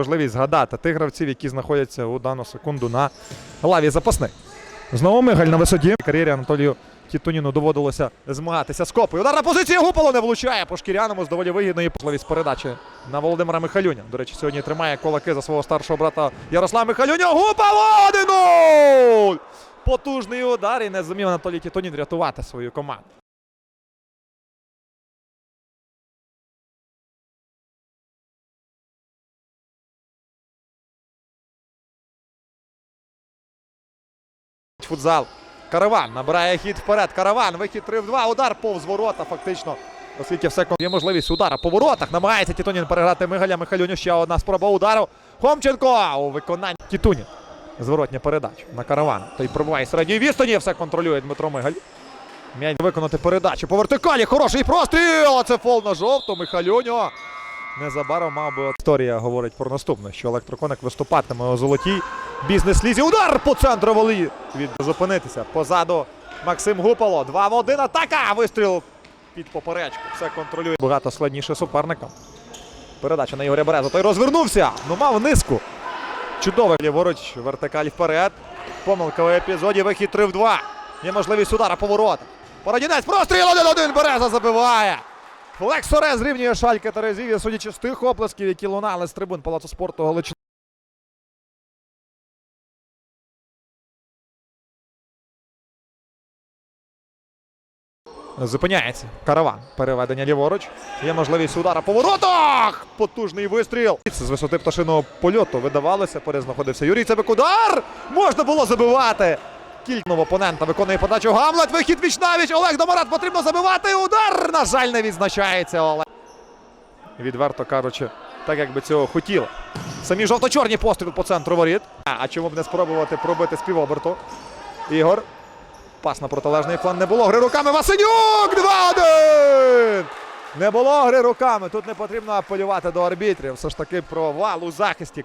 Можливість згадати тих гравців, які знаходяться у дану секунду на лаві запасних. Знову Мигаль на висоті. Кар'єрі Анатолію Тітуніну доводилося змагатися з копою. Удар на позиції Гупало не влучає по шкіряному з доволі вигідної можливість передачі на Володимира Михалюня. До речі, сьогодні тримає кулаки за свого старшого брата Ярослава Михалюня. Гупало 1-0! Потужний удар і не зумів Анатолій Тітунін врятувати свою команду. Футзал. Караван набирає хід вперед. Караван. Вихід 3 в 2. Удар повз ворота, фактично. Оскільки все є можливість удара по воротах. Намагається Тітунін переграти Мигаля. Михалюню ще одна спроба удару. Хомченко у виконанні Тітунін. Зворотня передача на караван. Той пробуває середньої відстані. Все контролює Дмитро Мигаль. М'яч виконати передачу. По вертикалі. Хороший простріл. Це фол на жовту. Михалюньо. Незабаром мав би історія говорить про наступне, що електроконик виступатиме у золотій бізнес-лізі. Удар по центру волі. Від зупинитися. Позаду Максим Гупало. 2 в 1. Атака. Вистріл під поперечку. Все контролює. Багато складніше суперникам. Передача на Ігоря Березу. Той розвернувся. Ну мав низку. Чудовий ліворуч. Вертикаль вперед. Помилка в епізоді. Вихід 3 в 2. Є можливість удара поворота. Породінець. Простріл 1-1. Береза забиває. Флекс Соре зрівнює шальки Терезів'я, судячи з тих оплесків, які лунали з трибун Палацу спорту Галичини. Зупиняється караван. Переведення ліворуч. Є можливість удара по воротах. Потужний вистріл. З висоти пташиного польоту видавалося. Поряд знаходився Юрій Цебек. Удар! Можна було забивати. Кількного опонента виконує подачу Гамлет. Вихід віч навіч. Олег Домарат потрібно забивати. Удар! На жаль, не відзначається Олег. Відверто кажучи, так як би цього хотіло. Самі жовто-чорні постріл по центру воріт. А, чому б не спробувати пробити з півоберту? Ігор. Пас на протилежний фланг не було. Гри руками Васенюк! 2-1! Не було гри руками. Тут не потрібно апелювати до арбітрів. Все ж таки провал у захисті.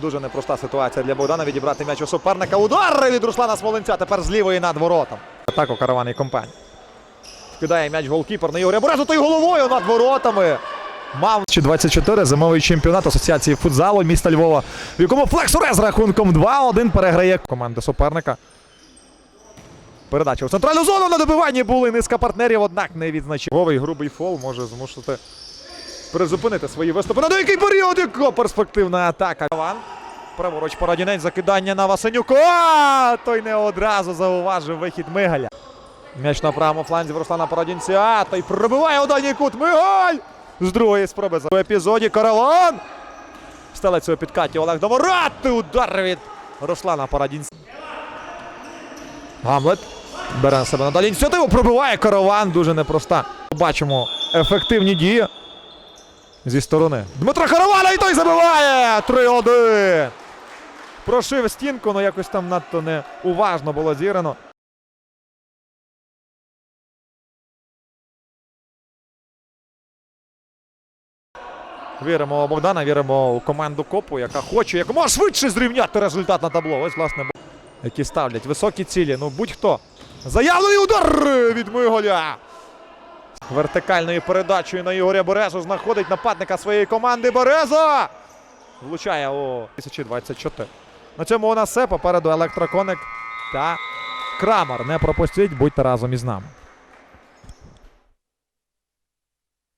Дуже непроста ситуація для Богдана відібрати м'яч у суперника. Удар від Руслана Смоленця. Тепер з лівої над воротом. Атаку караван і компанії. Вкидає м'яч голкіпер на Ігоря Борезу, той головою над воротами. Мав 24 зимовий чемпіонат Асоціації футзалу міста Львова, в якому Флексуре з рахунком 2-1 переграє команди суперника. Передача у центральну зону на добиванні були низка партнерів, однак не відзначив. Грубий фол може змусити призупинити свої виступи. На деякий період яка перспективна атака. Праворуч Породінець, закидання на Васенюка. Той не одразу зауважив вихід Мигаля. М'яч на правому фланзі в Руслана Породінця. Той пробиває у дальній кут. Мигаль! З другої спроби за епізоді Караван. Стелець у підкаті Олег Доморат. Удар від Руслана Породінця. Гамлет бере на себе надалі ініціативу. Пробиває Караван. Дуже непроста. Бачимо ефективні дії зі сторони. Дмитра Каравана і той забиває! 3-1. Прошив стінку, але якось там надто неуважно було зіграно. Віримо у Богдана, віримо у команду Копу, яка хоче якомога швидше зрівняти результат на табло. Ось, власне, які ставлять високі цілі. Ну, будь-хто. Заявлений удар від Миголя. Вертикальною передачею на Ігоря Березу знаходить нападника своєї команди Береза. Влучає у 2024. На цьому у нас все. Попереду електроконик та Крамар. Не пропустіть, будьте разом із нами.